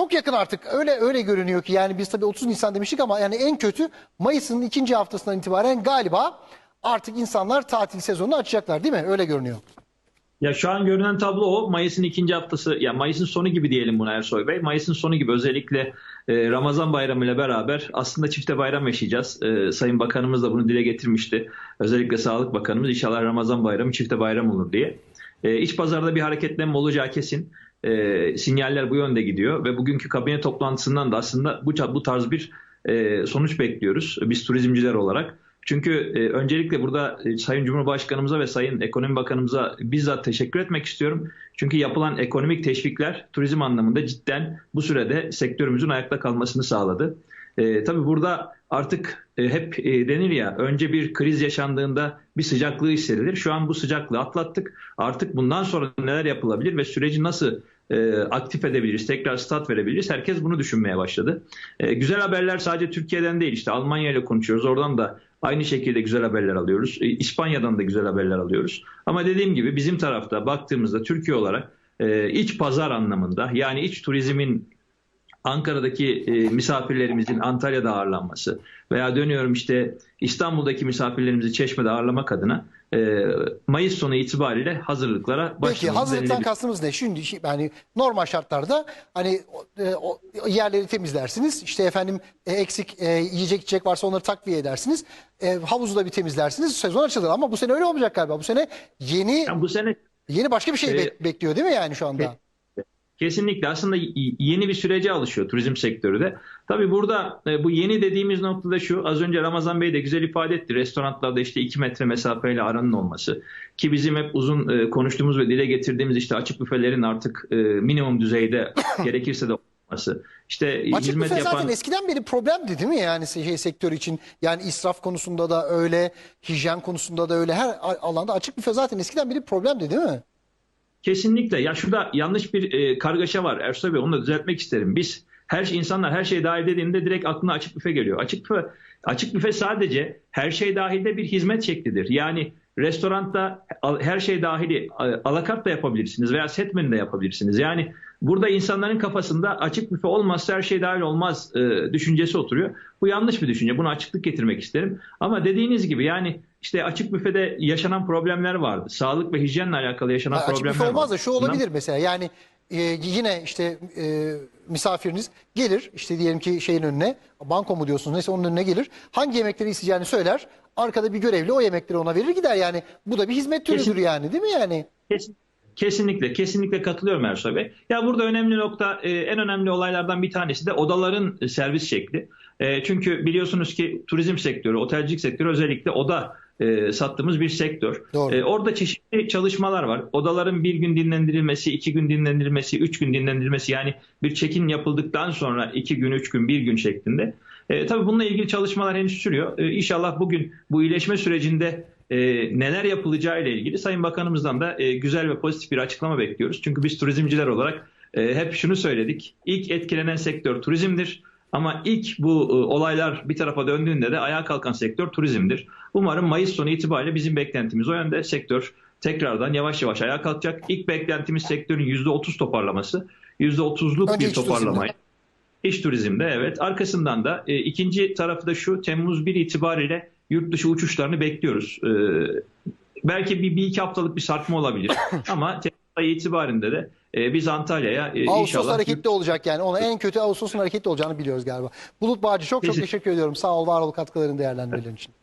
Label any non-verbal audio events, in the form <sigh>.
Çok yakın artık. Öyle öyle görünüyor ki yani biz tabii 30 Nisan demiştik ama yani en kötü Mayıs'ın ikinci haftasından itibaren galiba artık insanlar tatil sezonunu açacaklar değil mi? Öyle görünüyor. Ya şu an görünen tablo o. Mayıs'ın ikinci haftası, ya Mayıs'ın sonu gibi diyelim buna Ersoy Bey. Mayıs'ın sonu gibi özellikle e, Ramazan bayramı ile beraber aslında çifte bayram yaşayacağız. E, Sayın Bakanımız da bunu dile getirmişti. Özellikle Sağlık Bakanımız inşallah Ramazan bayramı çifte bayram olur diye. E, iç pazarda bir hareketlenme olacağı kesin. E, sinyaller bu yönde gidiyor ve bugünkü kabine toplantısından da aslında bu, bu tarz bir e, sonuç bekliyoruz biz turizmciler olarak. Çünkü e, öncelikle burada e, Sayın Cumhurbaşkanımıza ve Sayın Ekonomi Bakanımıza bizzat teşekkür etmek istiyorum. Çünkü yapılan ekonomik teşvikler turizm anlamında cidden bu sürede sektörümüzün ayakta kalmasını sağladı. E, tabii burada artık e, hep e, denir ya önce bir kriz yaşandığında bir sıcaklığı hissedilir. Şu an bu sıcaklığı atlattık. Artık bundan sonra neler yapılabilir ve süreci nasıl e, aktif edebiliriz, tekrar stat verebiliriz. Herkes bunu düşünmeye başladı. E, güzel haberler sadece Türkiye'den değil işte Almanya ile konuşuyoruz. Oradan da aynı şekilde güzel haberler alıyoruz. E, İspanya'dan da güzel haberler alıyoruz. Ama dediğim gibi bizim tarafta baktığımızda Türkiye olarak e, iç pazar anlamında yani iç turizmin Ankara'daki e, misafirlerimizin Antalya'da ağırlanması veya dönüyorum işte İstanbul'daki misafirlerimizi Çeşme'de ağırlamak adına e, Mayıs sonu itibariyle hazırlıklara Peki başlamamız hazırlıktan kastımız ne? Şimdi şi- yani normal şartlarda hani o- e, o yerleri temizlersiniz. İşte efendim e, eksik e, yiyecek içecek varsa onları takviye edersiniz. E, havuzu da bir temizlersiniz. Sezon açılır ama bu sene öyle olmayacak galiba. Bu sene yeni Yani bu sene yeni başka bir şey E, bek- bekliyor değil mi yani şu anda? Kesinlikle aslında yeni bir sürece alışıyor turizm sektörü de. Tabii burada e, bu yeni dediğimiz noktada şu az önce Ramazan Bey de güzel ifade etti. Restoranlarda işte 2 metre mesafeyle aranın olması ki bizim hep uzun e, konuştuğumuz ve dile getirdiğimiz işte açık büfelerin artık e, minimum düzeyde <coughs> gerekirse de olması. İşte Açık hizmet büfe yapan zaten eskiden beri problemdi değil mi yani şey sektör için? Yani israf konusunda da öyle, hijyen konusunda da öyle her alanda açık büfe zaten eskiden beri problemdi değil mi? Kesinlikle. Ya şurada yanlış bir e, kargaşa var Ersoy Bey. Onu da düzeltmek isterim. Biz her şey, insanlar her şey dahil dediğinde direkt aklına açık büfe geliyor. Açık büfe, açık büfe sadece her şey dahilde bir hizmet şeklidir. Yani restoranda her şey dahili alakart da yapabilirsiniz veya set menü de yapabilirsiniz. Yani burada insanların kafasında açık büfe olmazsa her şey dahil olmaz e, düşüncesi oturuyor. Bu yanlış bir düşünce. Buna açıklık getirmek isterim. Ama dediğiniz gibi yani işte açık büfede yaşanan problemler vardı. Sağlık ve hijyenle alakalı yaşanan Ha, açık problemler büfe olmaz da vardı. şu olabilir mesela yani e, yine işte e, misafiriniz gelir işte diyelim ki şeyin önüne banko mu diyorsunuz neyse onun önüne gelir. Hangi yemekleri isteyeceğini söyler. Arkada bir görevli o yemekleri ona verir gider yani. Bu da bir hizmet türüdür Kesin- yani değil mi yani? Kesin- Kesinlikle, kesinlikle katılıyorum Ersoy Bey. Ya burada önemli nokta, e, en önemli olaylardan bir tanesi de odaların servis şekli. E, çünkü biliyorsunuz ki turizm sektörü, otelcilik sektörü özellikle oda e, sattığımız bir sektör. Doğru. E, orada çeşitli çalışmalar var. Odaların bir gün dinlendirilmesi, iki gün dinlendirilmesi, üç gün dinlendirilmesi yani bir check-in yapıldıktan sonra iki gün, üç gün, bir gün şeklinde. E, tabii bununla ilgili çalışmalar henüz sürüyor. E, inşallah bugün bu iyileşme sürecinde e, neler yapılacağı ile ilgili Sayın Bakanımızdan da e, güzel ve pozitif bir açıklama bekliyoruz. Çünkü biz turizmciler olarak e, hep şunu söyledik. İlk etkilenen sektör turizmdir. Ama ilk bu e, olaylar bir tarafa döndüğünde de ayağa kalkan sektör turizmdir. Umarım Mayıs sonu itibariyle bizim beklentimiz o yönde. Sektör tekrardan yavaş yavaş ayağa kalkacak. İlk beklentimiz sektörün %30 toparlaması. %30'luk Önce bir iç toparlama. turizmde. İş turizmde evet. Arkasından da e, ikinci tarafı da şu Temmuz 1 itibariyle yurt dışı uçuşlarını bekliyoruz. E, belki bir, bir iki haftalık bir sarkma olabilir <coughs> ama Temmuz ayı itibarinde de e, biz Antalya'ya e, Ağustos inşallah hareketli olacak yani. Ona en kötü Ağustos'un hareketli olacağını biliyoruz galiba. Bulut Bağcı çok çok teşekkür ediyorum. Sağ ol var ol katkıların değerlendirmelerin için.